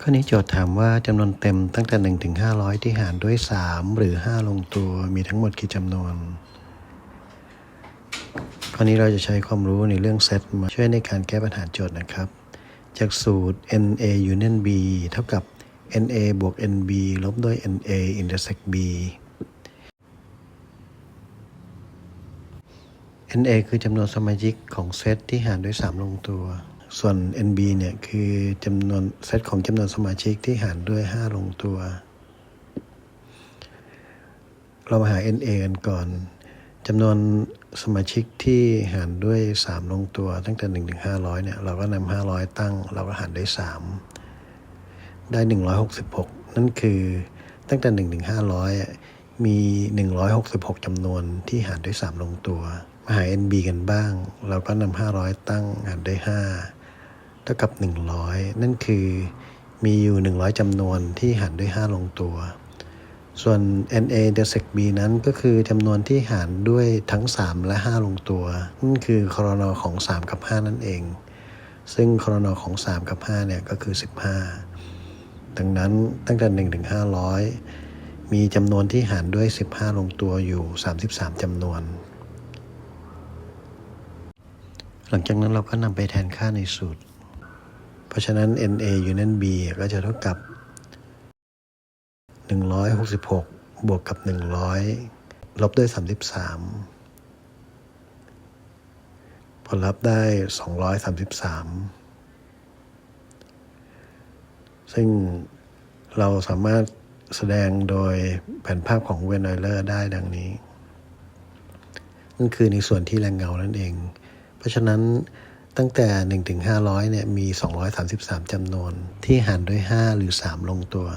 ข้อนี้โจทย์ถามว่าจำนวนเต็มตั้งแต่ 1 ถึง 500 ที่หารด้วย 3 หรือ 5 ลงตัวมีทั้งหมดกี่จำนวน ข้อนี้เราจะใช้ความรู้ในเรื่องเซตมาช่วยในการแก้ปัญหาโจทย์นะครับ จากสูตร NA union B เท่ากับ NA บวก NB ลบด้วย NA intersect B NA คือจำนวนสมาชิกของเซตที่หารด้วย 3 ลงตัว ส่วน NB เนี่ย คือจำนวนเซตของจำนวนสมาชิกที่หารด้วย 5 ลงตัว เรามาหา NA กันก่อนจำนวนสมาชิกที่หารด้วย 3 ลงตัว ตั้งแต่1ถึง500 เนี่ย เราก็นำ500 ตั้ง เราก็หารด้วย3ได้ 166 นั่นคือตั้งแต่1ถึง500อะมี 166จำนวนที่หารด้วย 3 ลงตัว มาหา NB กันบ้าง เราก็นำ500 ตั้งหารด้วย 5 เท่ากับ 100 นั่นคือมีอยู่ 100จำนวนที่หารด้วย 5 ลงตัว ส่วน NA intersect B นั้นก็คือจำนวนที่หารด้วยทั้ง 3 และ 5 ลงตัว นั่นคือครนของ 3 กับ 5 นั่นเอง ซึ่งครนของ 3 กับ 5 เนี่ยก็คือ 15 ดังนั้นตั้งแต่1ถึง500 มีจำนวนที่หารด้วย 15 ลงตัวอยู่ 33จำนวน หลังจากนั้นเราก็นำไปแทนค่าในสูตร ราะฉะนั้น NA union B ก็จะเท่ากับ 166 บวกกับ 100 ลบด้วย 33 ผลลัพธ์ได้ 233 ซึ่งเราสามารถแสดงโดยแผนภาพของเวนไอเลอร์ได้ดังนี้นั่นคือในส่วนที่แรงเงานั่นเอง เพราะฉะนั้น ตั้งแต่1ถึง500เนี่ยมี 233จำนวนที่หารด้วย 5 หรือ 3 ลงตัว